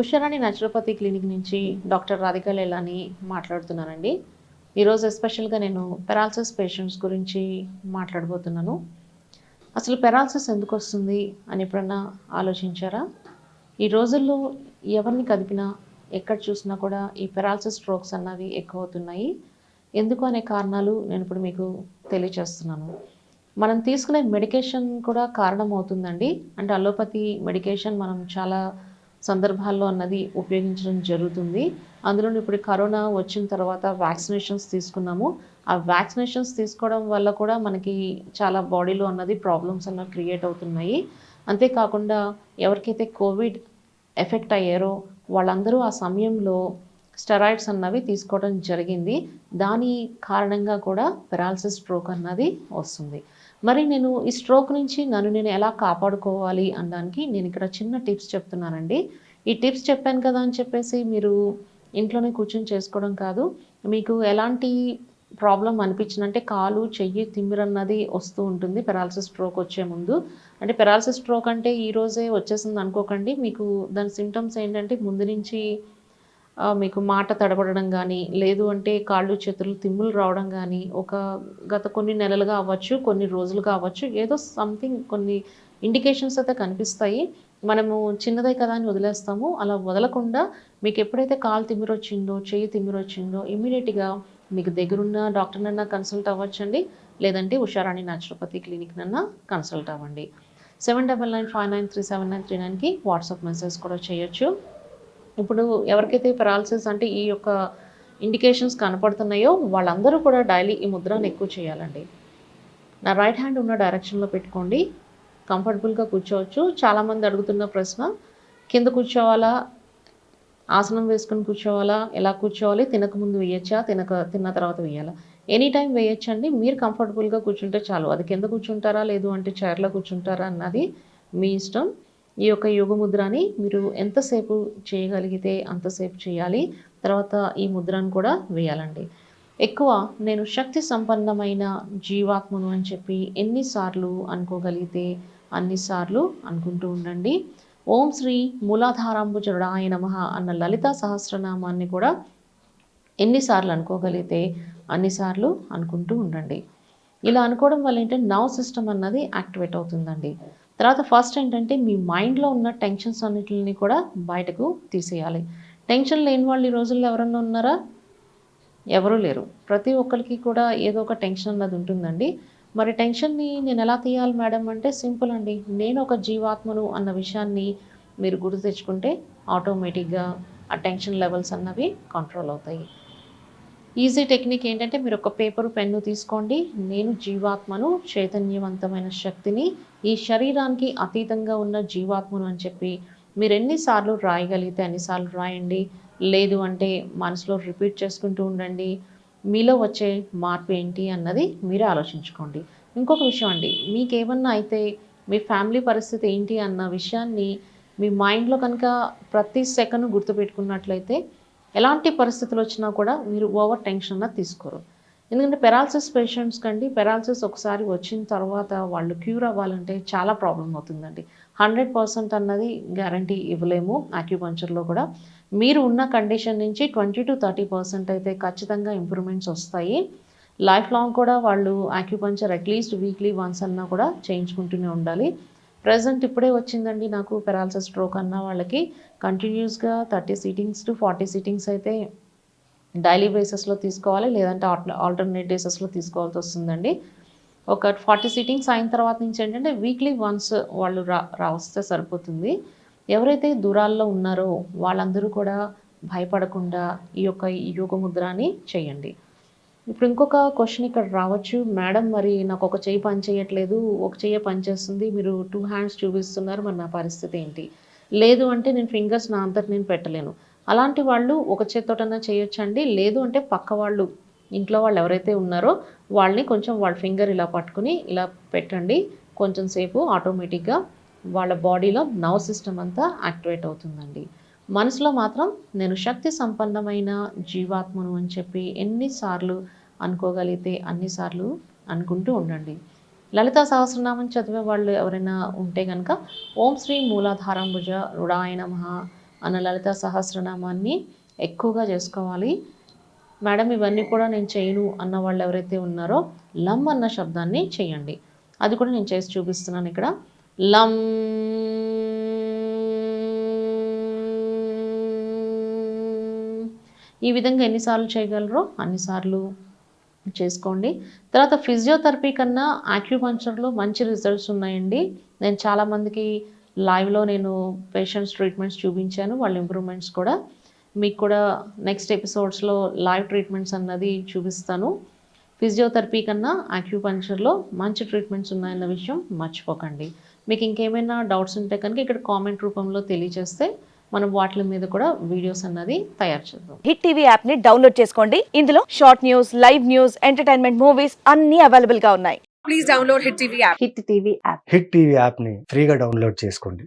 Usharani naturopathy clinic నుంచి doctor Radhika లేలాని మాట్లాడుతున్నానండి. ఈరోజు ఎస్పెషల్గా నేను పెరాలసిస్ పేషెంట్స్ గురించి మాట్లాడబోతున్నాను. అసలు పెరాలసిస్ ఎందుకు వస్తుంది అని ఎప్పుడన్నా ఆలోచించారా? ఈ రోజుల్లో ఎవరిని కదిపినా ఎక్కడ చూసినా కూడా ఈ పెరాలసిస్ స్ట్రోక్స్ అన్నవి ఎక్కువ అవుతున్నాయి ఎందుకు అనే కారణాలు నేను ఇప్పుడు మీకు తెలియచేస్తున్నాను. మనం తీసుకునే మెడికేషన్ కూడా కారణం అవుతుందండి అంటే అలోపతి మెడికేషన్ మనం చాలా సందర్భాల్లో అన్నది ఉపయోగించడం జరుగుతుంది. అందులో ఇప్పుడు కరోనా వచ్చిన తర్వాత వ్యాక్సినేషన్స్ తీసుకున్నాము. ఆ వ్యాక్సినేషన్స్ తీసుకోవడం వల్ల కూడా మనకి చాలా బాడీలో అన్నది ప్రాబ్లమ్స్ అన్నవి క్రియేట్ అవుతున్నాయి. అంతేకాకుండా ఎవరికైతే కోవిడ్ ఎఫెక్ట్ అయ్యారో వాళ్ళందరూ ఆ సమయంలో స్టెరాయిడ్స్ అన్నవి తీసుకోవడం జరిగింది. దాని కారణంగా కూడా పెరాలసిస్ స్ట్రోక్ అన్నది వస్తుంది. మరి నేను ఈ స్ట్రోక్ నుంచి నన్ను నేను ఎలా కాపాడుకోవాలి అనడానికి నేను ఇక్కడ చిన్న టిప్స్ చెప్తున్నానండి. ఈ టిప్స్ చెప్పాను కదా అని చెప్పేసి మీరు ఇంట్లోనే కూర్చొని చేసుకోవడం కాదు. మీకు ఎలాంటి ప్రాబ్లం అనిపించిందంటే కాలు చెయ్యి తిమ్మిరన్నది వస్తూ ఉంటుంది పెరాలసిస్ స్ట్రోక్ వచ్చే ముందు. అంటే పెరాలసిస్ స్ట్రోక్ అంటే ఈ రోజే వచ్చేసింది అనుకోకండి. మీకు దాని సిమ్టమ్స్ ఏంటంటే ముందు నుంచి మీకు మాట తడబడడం కానీ లేదు అంటే కాళ్ళు చేతులు తిమ్ములు రావడం కానీ ఒక గత కొన్ని నెలలుగా అవ్వచ్చు కొన్ని రోజులుగా అవ్వచ్చు ఏదో సంథింగ్ కొన్ని ఇండికేషన్స్ అయితే కనిపిస్తాయి. మనము చిన్నదే కదా అని వదిలేస్తాము. అలా వదలకుండా మీకు ఎప్పుడైతే కాలు తిమ్మిరొచ్చిందో చెయ్యి తిమ్మిరొచ్చిందో ఇమ్మీడియట్గా మీకు దగ్గరున్న డాక్టర్నన్నా కన్సల్ట్ అవ్వచ్చండి. లేదంటే ఉషారాణి న్యాచురోపతి క్లినిక్నన్నా కన్సల్ట్ అవ్వండి. Seven double nine five nine three seven nine three నైన్కి వాట్సాప్ మెసేజ్ కూడా చేయొచ్చు. ఇప్పుడు ఎవరికైతే పెరాలసిస్ అంటే ఈ యొక్క ఇండికేషన్స్ కనపడుతున్నాయో వాళ్ళందరూ కూడా డైలీ ఈ ముద్రను ఎక్కువ చేయాలండి. నా రైట్ హ్యాండ్ ఉన్న డైరెక్షన్లో పెట్టుకోండి. కంఫర్టబుల్గా కూర్చోవచ్చు. చాలామంది అడుగుతున్న ప్రశ్న కింద కూర్చోవాలా? ఆసనం వేసుకుని కూర్చోవాలా? ఎలా కూర్చోవాలి? తినక ముందు వేయచ్చా? తినక తిన్న తర్వాత వేయాలా? ఎనీ టైం వేయచ్చండి. మీరు కంఫర్టబుల్గా కూర్చుంటే చాలు. అది కింద కూర్చుంటారా? లేదు అంటే చైర్లో కూర్చుంటారా? అన్నది మీ ఇష్టం. ఈ యొక్క యోగ ముద్రని మీరు ఎంతసేపు చేయగలిగితే అంతసేపు చేయాలి. తర్వాత ఈ ముద్రను కూడా వేయాలండి. ఎక్కువ నేను శక్తి సంపన్నమైన జీవాత్మను అని చెప్పి ఎన్నిసార్లు అనుకోగలిగితే అన్నిసార్లు అనుకుంటూ ఉండండి. ఓం శ్రీ మూలాధారాంబుజుడాయ నమ అన్న లలిత సహస్రనామాన్ని కూడా ఎన్నిసార్లు అనుకోగలిగితే అన్నిసార్లు అనుకుంటూ ఉండండి. ఇలా అనుకోవడం వల్ల ఏంటంటే నవ్ సిస్టమ్ అన్నది యాక్టివేట్ అవుతుందండి. తర్వాత ఫస్ట్ ఏంటంటే మీ మైండ్లో ఉన్న టెన్షన్స్ అన్నిటిని కూడా బయటకు తీసేయాలి. టెన్షన్ లేని వాళ్ళు ఈ రోజుల్లో ఎవరన్నా ఉన్నారా? ఎవరూ లేరు. ప్రతి ఒక్కరికి కూడా ఏదో ఒక టెన్షన్ అన్నది ఉంటుందండి. మరి టెన్షన్ని నేను ఎలా తీయాలి మేడం అంటే సింపుల్ అండి. నేను ఒక జీవాత్మను అన్న విషయాన్ని మీరు గుర్తు తెచ్చుకుంటే ఆటోమేటిక్గా ఆ టెన్షన్ లెవెల్స్ అన్నవి కంట్రోల్ అవుతాయి. ఈజీ టెక్నిక్ ఏంటంటే మీరు ఒక పేపర్ పెన్ను తీసుకోండి. నేను జీవాత్మను చైతన్యవంతమైన శక్తిని ఈ శరీరానికి అతీతంగా ఉన్న జీవాత్మను అని చెప్పి మీరు ఎన్నిసార్లు రాయగలిగితే అన్నిసార్లు రాయండి. లేదు అంటే మనసులో రిపీట్ చేసుకుంటూ ఉండండి. మీలో వచ్చే మార్పు ఏంటి అన్నది మీరే ఆలోచించుకోండి. ఇంకొక విషయం అండి మీకు ఏమన్నా అయితే మీ ఫ్యామిలీ పరిస్థితి ఏంటి అన్న విషయాన్ని మీ మైండ్లో కనుక ప్రతి సెకండ్ గుర్తుపెట్టుకున్నట్లయితే ఎలాంటి పరిస్థితులు వచ్చినా కూడా మీరు ఓవర్ టెన్షన్ తీసుకోరు. ఎందుకంటే పెరాలసిస్ పేషెంట్స్ కండి పెరాలసిస్ ఒకసారి వచ్చిన తర్వాత వాళ్ళు క్యూర్ అవ్వాలంటే చాలా ప్రాబ్లం అవుతుందండి. హండ్రెడ్ పర్సెంట్ అన్నది గ్యారంటీ ఇవ్వలేము ఆక్యుపంచర్లో కూడా. మీరు ఉన్న కండిషన్ నుంచి ట్వంటీ టు థర్టీ పర్సెంట్ అయితే ఖచ్చితంగా ఇంప్రూవ్మెంట్స్ వస్తాయి. లైఫ్ లాంగ్ కూడా వాళ్ళు ఆక్యుపంచర్ అట్లీస్ట్ వీక్లీ వన్స్ అన్నా కూడా చేయించుకుంటూనే ఉండాలి. ప్రజెంట్ ఇప్పుడే వచ్చిందండి నాకు పెరాలసిస్ స్ట్రోక్ అన్న వాళ్ళకి. కంటిన్యూస్గా thirty sittings to forty sittings అయితే డైలీ బేసిస్లో తీసుకోవాలి లేదంటే ఆల్టర్నేట్ బేసిస్లో తీసుకోవాల్సి వస్తుందండి. ఒక ఫార్టీ సీటింగ్స్ అయిన తర్వాత నుంచి ఏంటంటే వీక్లీ వన్స్ వాళ్ళు రా రా వస్తే సరిపోతుంది. ఎవరైతే దూరాల్లో ఉన్నారో వాళ్ళందరూ కూడా భయపడకుండా ఈ యొక్క యోగ ముద్రాని చేయండి. ఇప్పుడు ఇంకొక క్వశ్చన్ ఇక్కడ రావచ్చు. మేడం మరి నాకు ఒక చెయ్యి పని చేయట్లేదు. ఒక చెయ్యి పని చేస్తుంది. మీరు టూ హ్యాండ్స్ చూపిస్తున్నారు. మరి నా పరిస్థితి ఏంటి? లేదు అంటే నేను ఫింగర్స్ నా అంతటి నేను పెట్టలేను. అలాంటి వాళ్ళు ఒక చేత్తోటన్నా చేయొచ్చండి. లేదు అంటే పక్క వాళ్ళు ఇంట్లో వాళ్ళు ఎవరైతే ఉన్నారో వాళ్ళని కొంచెం వాళ్ళ ఫింగర్ ఇలా పట్టుకుని ఇలా పెట్టండి. కొంచెం సేపు ఆటోమేటిక్గా వాళ్ళ బాడీలో నర్వ్ సిస్టమ్ అంతా యాక్టివేట్ అవుతుందండి. మనసులో మాత్రం నేను శక్తి సంపన్నమైన జీవాత్మను అని చెప్పి ఎన్నిసార్లు అనుకోగలిగితే అన్నిసార్లు అనుకుంటూ ఉండండి. లలితా సహస్రనామం చదివే వాళ్ళు ఎవరైనా ఉంటే కనుక ఓం శ్రీ మూలాధారంభుజ రుడాయ నమ అన్న లలిత సహస్రనామాన్ని ఎక్కువగా చేసుకోవాలి. మేడం ఇవన్నీ కూడా నేను చేయను అన్న వాళ్ళు ఎవరైతే ఉన్నారో లం అన్న శబ్దాన్ని చేయండి. అది కూడా నేను చేసి చూపిస్తున్నాను ఇక్కడ. లం ఈ విధంగా ఎన్నిసార్లు చేయగలరో అన్నిసార్లు. చేసుకోండి. తర్వాత ఫిజియోథెరపీ కన్నా ఆక్యుపంచర్లో మంచి రిజల్ట్స్ ఉన్నాయండి. నేను చాలామందికి లైవ్లో నేను పేషెంట్స్ ట్రీట్మెంట్స్ చూపించాను. వాళ్ళ ఇంప్రూవ్మెంట్స్ కూడా. మీకు కూడా నెక్స్ట్ ఎపిసోడ్స్లో లైవ్ ట్రీట్మెంట్స్ అన్నది చూపిస్తాను. ఫిజియోథెరపీ కన్నా ఆక్యుపంచర్లో మంచి ట్రీట్మెంట్స్ ఉన్నాయన్న విషయం మర్చిపోకండి. మీకు ఇంకేమైనా డౌట్స్ ఉంటే కనుక ఇక్కడ కామెంట్ రూపంలో తెలియజేస్తే మనం వాటి మీద కూడా వీడియోస్ అన్నది తయారు చేద్దాం. హిట్ టీవీ యాప్ని డౌన్లోడ్ చేసుకోండి. ఇందులో short news live news entertainment movies అన్ని అవైలబుల్గా ఉన్నాయి. Please download Hit TV app. Hit TV app Hit TV యాప్ని ఫ్రీగా డౌన్లోడ్ చేసుకోండి.